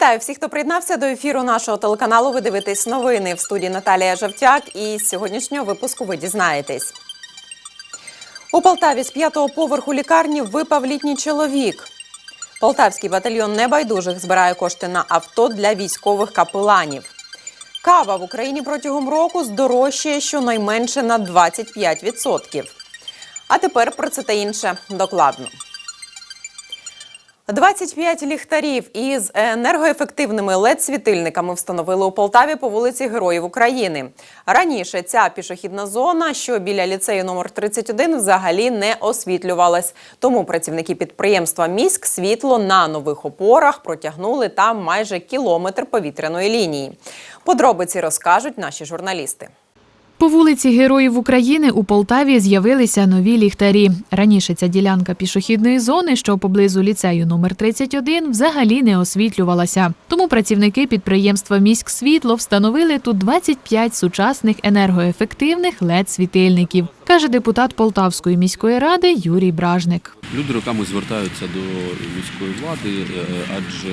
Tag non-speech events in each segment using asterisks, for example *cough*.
Вітаю всіх, хто приєднався до ефіру нашого телеканалу. Ви дивитесь новини в студії Наталія Жавтяк. І з сьогоднішнього випуску ви дізнаєтесь. У Полтаві з п'ятого поверху лікарні випав літній чоловік. Полтавський батальйон небайдужих збирає кошти на авто для військових капеланів. Кава в Україні протягом року здорожчає щонайменше на 25%. А тепер про це та інше докладно. 25 ліхтарів із енергоефективними LED-світильниками встановили у Полтаві по вулиці Героїв України. Раніше ця пішохідна зона, що біля ліцею номер 31, взагалі не освітлювалась. Тому працівники підприємства Міськ світло на нових опорах протягнули там майже кілометр повітряної лінії. Подробиці розкажуть наші журналісти. По вулиці Героїв України у Полтаві з'явилися нові ліхтарі. Раніше ця ділянка пішохідної зони, що поблизу ліцею номер 31, взагалі не освітлювалася. Тому працівники підприємства Міськ світло встановили тут 25 сучасних енергоефективних LED-світильників, каже депутат Полтавської міської ради Юрій Бражник. Люди роками звертаються до міської влади, е, адже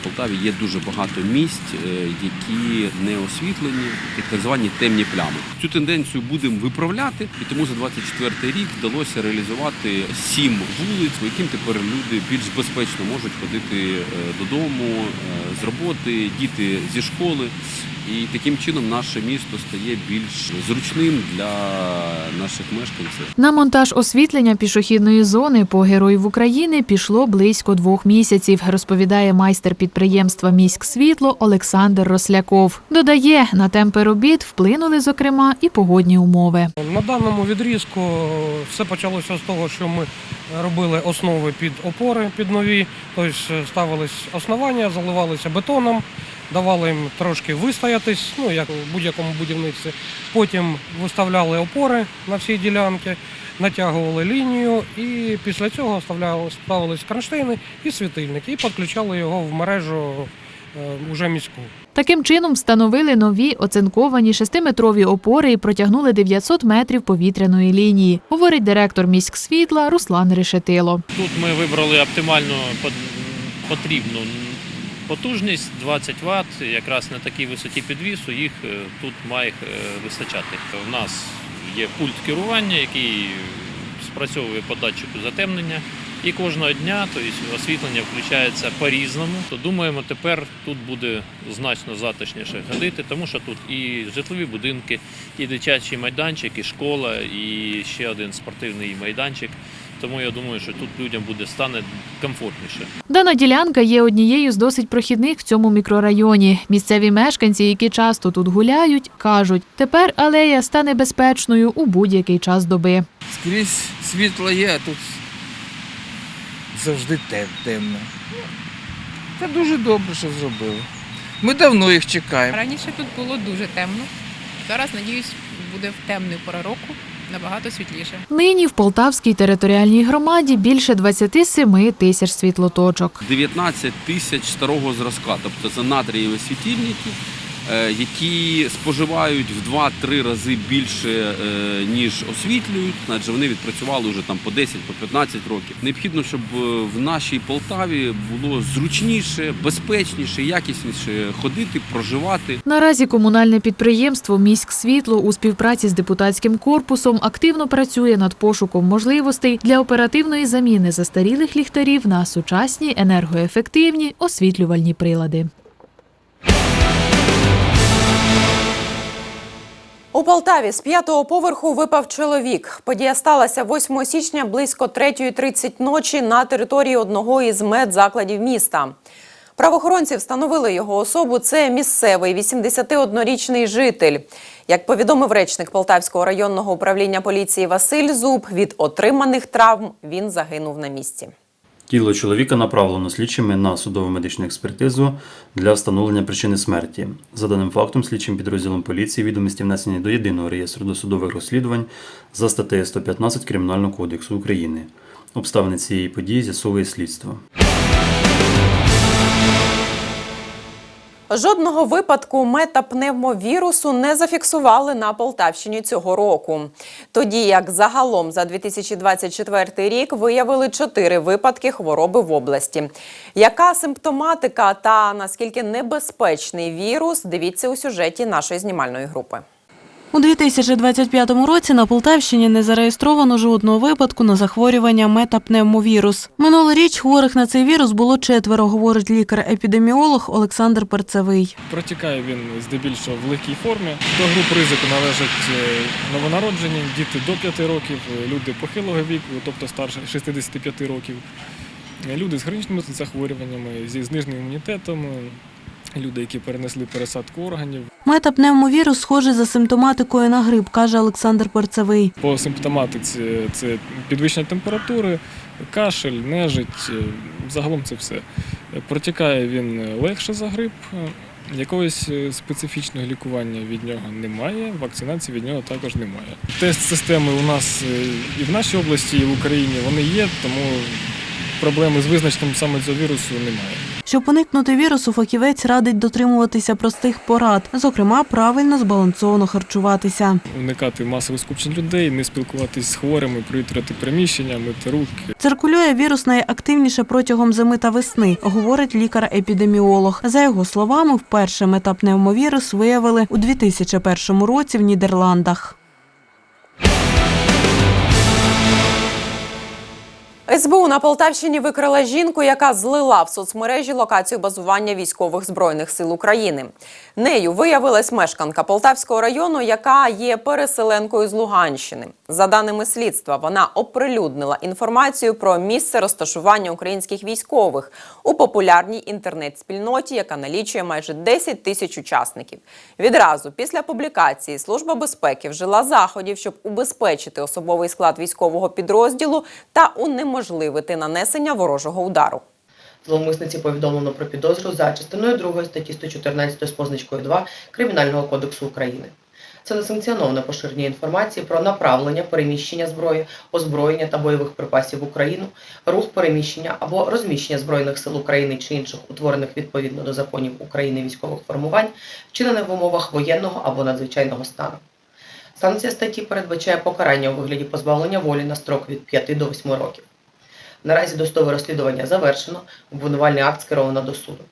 в Полтаві є дуже багато місць, е, які не освітлені, так звані темні плями. Цю тенденцію будемо виправляти, і тому за 24 рік вдалося реалізувати сім вулиць, по яким тепер люди більш безпечно можуть ходити е, додому е, з роботи, діти зі школи. І таким чином наше місто стає більш зручним для наших мешканців. На монтаж освітлення пішохідної зони по героїв України пішло близько двох місяців, розповідає майстер підприємства Міськ світло Олександр Росляков. Додає, на темпи робіт вплинули зокрема і погодні умови. На даному відрізку все почалося з того, що ми робили основи під опори, під нові, тобто ставились основання, заливалися бетоном, давали їм трошки вистоятись, ну як у будь-якому будівництві. Потім виставляли опори на всій ділянці, натягували лінію і після цього ставились кронштейни і світильники, і підключали його в мережу е, уже міську. Таким чином встановили нові оцинковані шестиметрові опори і протягнули 900 метрів повітряної лінії, говорить директор міськ світла Руслан Решетило. Тут ми вибрали оптимальну пот- потрібну потужність 20 Вт. Якраз на такій висоті підвісу їх е, тут має е, вистачати. У нас є пульт керування, який спрацьовує по датчику затемнення. І кожного дня тобто, освітлення включається по-різному. То думаємо, тепер тут буде значно затишніше ходити, тому що тут і житлові будинки, і дитячий майданчик, і школа, і ще один спортивний майданчик. Тому я думаю, що тут людям буде стане комфортніше. Дана ділянка є однією з досить прохідних в цьому мікрорайоні. Місцеві мешканці, які часто тут гуляють, кажуть, тепер алея стане безпечною у будь-який час доби. Скрізь світло є, а тут завжди темно. Це дуже добре, що зробили. Ми давно їх чекаємо. Раніше тут було дуже темно. Зараз, надіюсь, буде в темну пору року набагато світліше. Нині в Полтавській територіальній громаді більше 27 тисяч світлоточок. 19 тисяч старого зразка, тобто це натрієві світильники, які споживають в 2-3 рази більше, е, ніж освітлюють, адже вони відпрацювали вже там по 10 по 15 років. Необхідно, щоб е, в нашій Полтаві було зручніше, безпечніше, якісніше ходити, проживати. Наразі комунальне підприємство Міськ світло у співпраці з депутатським корпусом активно працює над пошуком можливостей для оперативної заміни застарілих ліхтарів на сучасні енергоефективні освітлювальні прилади. У Полтаві з п'ятого поверху випав чоловік. Подія сталася 8 січня близько 3.30 ночі на території одного із медзакладів міста. Правоохоронці встановили його особу. Це місцевий 81-річний житель. Як повідомив речник Полтавського районного управління поліції Василь Зуб, від отриманих травм він загинув на місці. Тіло чоловіка направлено слідчими на судову медичну експертизу для встановлення причини смерті. За даним фактом, слідчим підрозділом поліції відомості внесені до єдиного реєстру досудових розслідувань за статтею 115 Кримінального кодексу України. Обставини цієї події з'ясовує слідство. Жодного випадку метапневмовірусу не зафіксували на Полтавщині цього року. Тоді як загалом за 2024 рік виявили чотири випадки хвороби в області. Яка симптоматика та наскільки небезпечний вірус? Дивіться у сюжеті нашої знімальної групи. У 2025 році на Полтавщині не зареєстровано жодного випадку на захворювання метапневмовірус. Минулоріч хворих на цей вірус було четверо, говорить лікар-епідеміолог Олександр Перцевий. Протікає він здебільшого в легкій формі. До груп ризику належать е, новонароджені, діти до 5 років, е, люди похилого віку, тобто старше 65 років, е, люди з хронічними захворюваннями, зі зниженим імунітетом, люди, які перенесли пересадку органів. Метапневмовірус схожий за симптоматикою на грип, каже Олександр Перцевий. По симптоматиці це підвищення температури, кашель, нежить, е, загалом це все. Протікає він легше за грип. Якогось е, специфічного лікування від нього немає, вакцинації від нього також немає. Тест-системи у нас е, і в нашій області, і в Україні вони є, тому проблеми з визначенням саме цього вірусу немає. Щоб уникнути вірусу, фахівець радить дотримуватися простих порад, зокрема, правильно збалансовано харчуватися. Уникати масових скупчень людей, не спілкуватись з хворими, провітрювати приміщення, мити руки. Циркулює вірус найактивніше протягом зими та весни, говорить лікар-епідеміолог. За його словами, вперше метапневмовірус виявили у 2001 році в Нідерландах. СБУ на Полтавщині викрила жінку, яка злила в соцмережі локацію базування військових збройних сил України. Нею виявилась мешканка Полтавського району, яка є переселенкою з Луганщини. За даними слідства, вона оприлюднила інформацію про місце розташування українських військових у популярній інтернет-спільноті, яка налічує майже 10 тисяч учасників. Відразу після публікації Служба безпеки вжила заходів, щоб убезпечити особовий склад військового підрозділу та унеможливити нанесення ворожого удару. Зловмисниці повідомлено про підозру за частиною 2 статті 114 з позначкою 2 Кримінального кодексу України. Це несанкціоноване поширення інформації про направлення, переміщення зброї, озброєння та бойових припасів в Україну, рух переміщення або розміщення Збройних сил України чи інших утворених відповідно до законів України військових формувань, вчинене в умовах воєнного або надзвичайного стану. Санкція статті передбачає покарання у вигляді позбавлення волі на строк від 5 до 8 років. Наразі досудове розслідування завершено, обвинувальний акт скеровано до суду.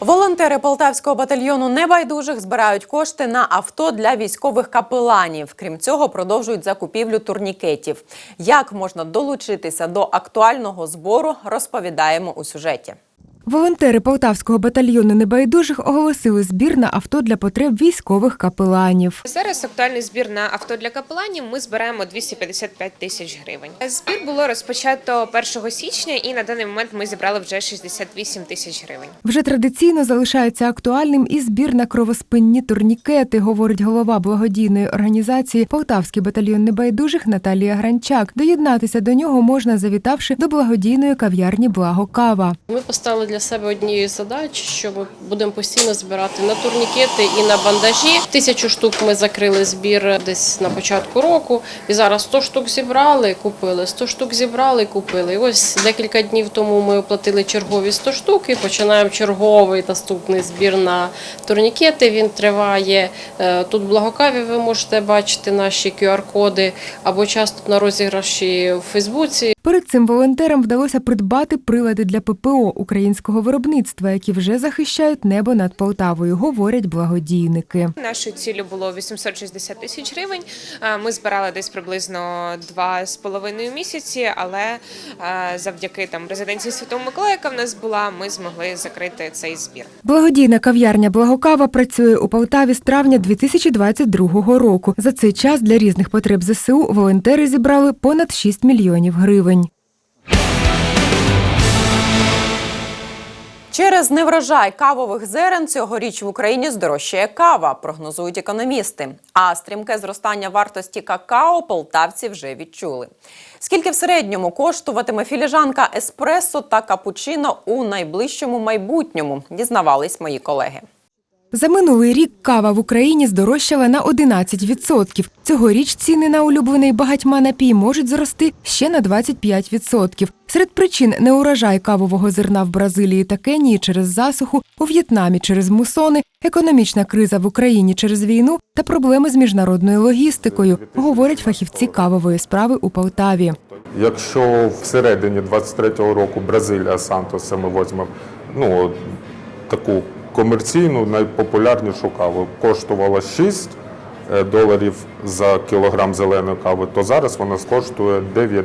Волонтери Полтавського батальйону небайдужих збирають кошти на авто для військових капеланів. Крім цього, продовжують закупівлю турнікетів. Як можна долучитися до актуального збору, розповідаємо у сюжеті. Волонтери Полтавського батальйону небайдужих оголосили збір на авто для потреб військових капеланів. Зараз актуальний збір на авто для капеланів. Ми збираємо 255 тисяч гривень. Збір було розпочато 1 січня, і на даний момент ми зібрали вже 68 тисяч гривень. Вже традиційно залишається актуальним і збір на кровоспинні турнікети, говорить голова благодійної організації Полтавський батальйон небайдужих Наталія Гранчак. Доєднатися до нього можна, завітавши до благодійної кав'ярні Благо Кава. Ми поставили для себе однією задач, що ми будемо постійно збирати на турнікети і на бандажі. Тисячу штук ми закрили збір десь на початку року. І зараз 100 штук зібрали, купили, 100 штук зібрали, купили. І ось декілька днів тому ми оплатили чергові 100 штук і починаємо черговий наступний збір на турнікети. Він триває е, тут в Благокаві. Ви можете бачити наші QR-коди або часто на розіграші в Фейсбуці. Перед цим волонтерам вдалося придбати прилади для ППО українського виробництва, які вже захищають небо над Полтавою, говорять благодійники. Нашою ціллю було 860 тисяч гривень. Е, Ми збирали десь приблизно два з половиною місяці, але е, завдяки там резиденції Святого Миколая, яка в нас була, ми змогли закрити цей збір. Благодійна кав'ярня Благокава працює у Полтаві з травня 2022 року. За цей час для різних потреб ЗСУ волонтери зібрали понад 6 мільйонів гривень. Через неврожай кавових зерен цьогоріч в Україні здорожчає кава, прогнозують економісти. А стрімке зростання вартості какао полтавці вже відчули. Скільки в середньому коштуватиме філіжанка еспресо та капучино у найближчому майбутньому, дізнавались мої колеги. За минулий рік кава в Україні здорожчала на 11%. Цьогоріч ціни на улюблений багатьма напій можуть зрости ще на 25%. Серед причин неурожай кавового зерна в Бразилії та Кенії через засуху, у В'єтнамі через мусони, економічна криза в Україні через війну та проблеми з міжнародною логістикою, говорять фахівці кавової справи у Полтаві. Якщо всередині 23-го року Бразилія Сантоса ми візьмемо ну, таку комерційну, найпопулярнішу каву, коштувала 6 е, доларів за кілограм зеленої кави, то зараз вона коштує 9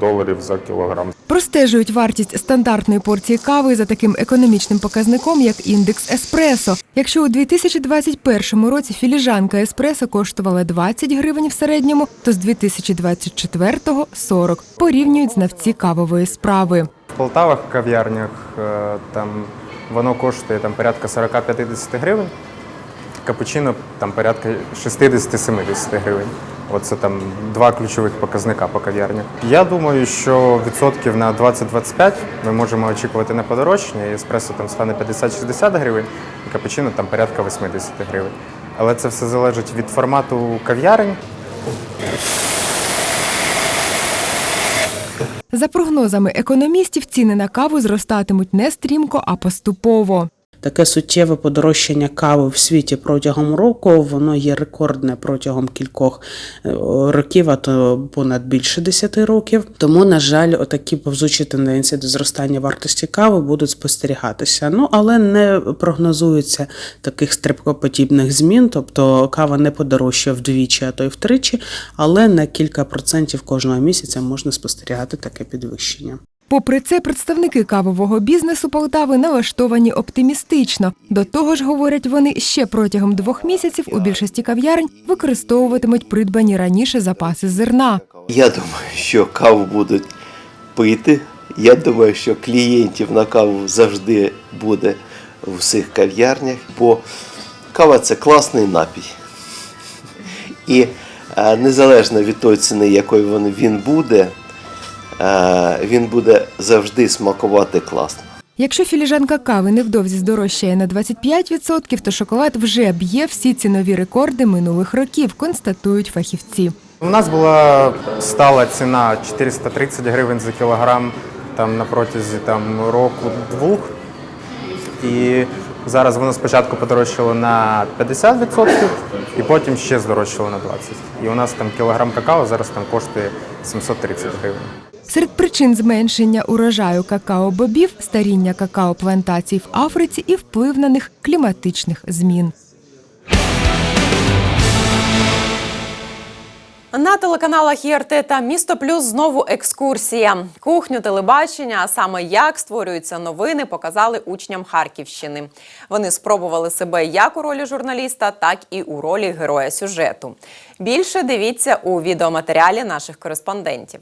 доларів за кілограм. Простежують вартість стандартної порції кави за таким економічним показником, як індекс еспресо. Якщо у 2021 році філіжанка еспресо коштувала 20 гривень в середньому, то з 2024 – 40. Порівнюють знавці кавової справи. В Полтавах кав'ярнях е, там воно коштує там порядка 40-50 гривень. Капучино там порядка 60-70 гривень. Оце там два ключових показника по кав'ярнях. Я думаю, що відсотків на 20-25 ми можемо очікувати на подорожчання. Еспресо там стане 50-60 гривень, і капучино там порядка 80 гривень. Але це все залежить від формату кав'ярень. За прогнозами економістів, ціни на каву зростатимуть не стрімко, а поступово. Таке суттєве подорожчання кави в світі протягом року, воно є рекордне протягом кількох е, років, а то понад більше 10 років. Тому, на жаль, отакі повзучі тенденції до зростання вартості кави будуть спостерігатися. Ну але не прогнозується таких стрибкоподібних змін, тобто кава не подорожчає вдвічі, а то й втричі, але на кілька процентів кожного місяця можна спостерігати таке підвищення. Попри це, представники кавового бізнесу Полтави налаштовані оптимістично. До того ж, говорять вони, ще протягом двох місяців у більшості кав'ярень використовуватимуть придбані раніше запаси зерна. Я думаю, що каву будуть пити. Я думаю, що клієнтів на каву завжди буде в всіх кав'ярнях, бо кава це класний напій. І е, незалежно від тої ціни, якою він- буде, він буде завжди смакувати класно. Якщо філіжанка кави невдовзі здорожчає на 25%, то шоколад вже б'є всі цінові рекорди минулих років, констатують фахівці. У нас була стала ціна 430 гривень за кілограм там на протязі там року-двох. І зараз воно спочатку подорожчало на 50%, і потім ще здорожчало на 20%. І у нас там кілограм какао зараз там коштує 730 гривень. Серед причин зменшення урожаю какао-бобів – старіння какао-плантацій в Африці і вплив на них кліматичних змін. На телеканалах ІРТ та Місто Плюс знову екскурсія. Кухню телебачення, а саме як створюються новини, показали учням Харківщини. Вони спробували себе як у ролі журналіста, так і у ролі героя сюжету. Більше дивіться у відеоматеріалі наших кореспондентів.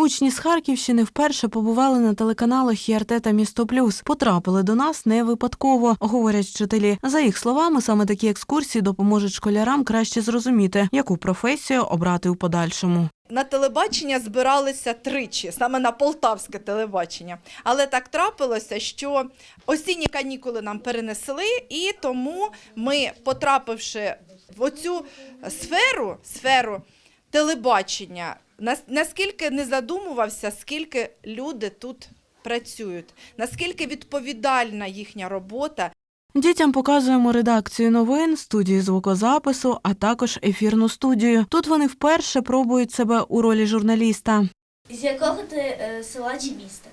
Учні з Харківщини вперше побували на телеканалах ІРТ та Місто Плюс. Потрапили до нас не випадково, говорять вчителі. За їх словами, саме такі екскурсії допоможуть школярам краще зрозуміти, яку професію обрати у подальшому. На телебачення збиралися тричі, саме на полтавське телебачення. Але так трапилося, що осінні канікули нам перенесли, і тому ми, потрапивши в оцю сферу, сферу телебачення, наскільки не задумувався, скільки люди тут працюють, наскільки відповідальна їхня робота. Дітям показуємо редакцію новин, студію звукозапису, а також ефірну студію. Тут вони вперше пробують себе у ролі журналіста. З якого ти е, села чи міста?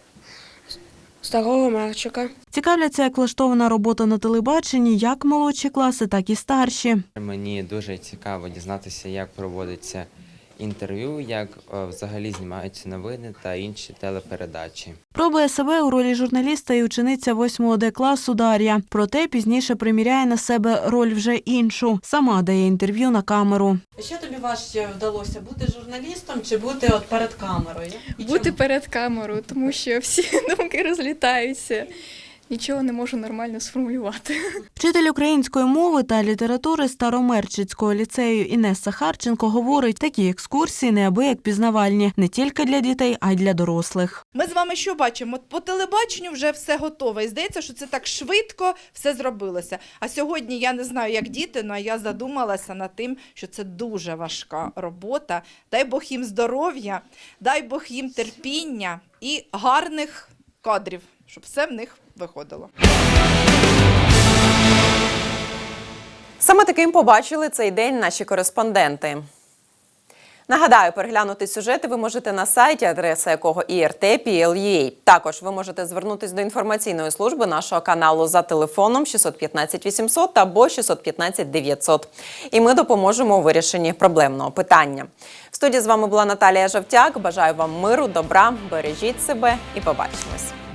Старого Марчука. Цікавляться, як влаштована робота на телебаченні, як молодші класи, так і старші. Мені дуже цікаво дізнатися, як проводиться інтерв'ю, як е, взагалі знімаються новини та інші телепередачі. Пробує себе у ролі журналіста і учениця 8 Д класу Дар'я. Проте пізніше приміряє на себе роль вже іншу. Сама дає інтерв'ю на камеру. Що тобі важче вдалося бути журналістом чи бути от перед камерою? бути перед камерою, тому що всі *laughs* думки розлітаються. Нічого не можу нормально сформулювати. Вчитель української мови та літератури Старомерчицького ліцею Інеса Харченко говорить, такі екскурсії неабияк пізнавальні не тільки для дітей, а й для дорослих. Ми з вами що бачимо? По телебаченню вже все готове. І здається, що це так швидко все зробилося. А сьогодні я не знаю, як діти, але я задумалася над тим, що це дуже важка робота. Дай Бог їм здоров'я, дай Бог їм терпіння і гарних кадрів, щоб все в них виходило. Саме таким побачили цей день наші кореспонденти. Нагадаю, переглянути сюжети ви можете на сайті, адреса якого IRT.PL.UA. Також ви можете звернутися до інформаційної служби нашого каналу за телефоном 615 800 або 615 900. І ми допоможемо у вирішенні проблемного питання. В студії з вами була Наталія Жавтяк. Бажаю вам миру, добра, бережіть себе і побачимось.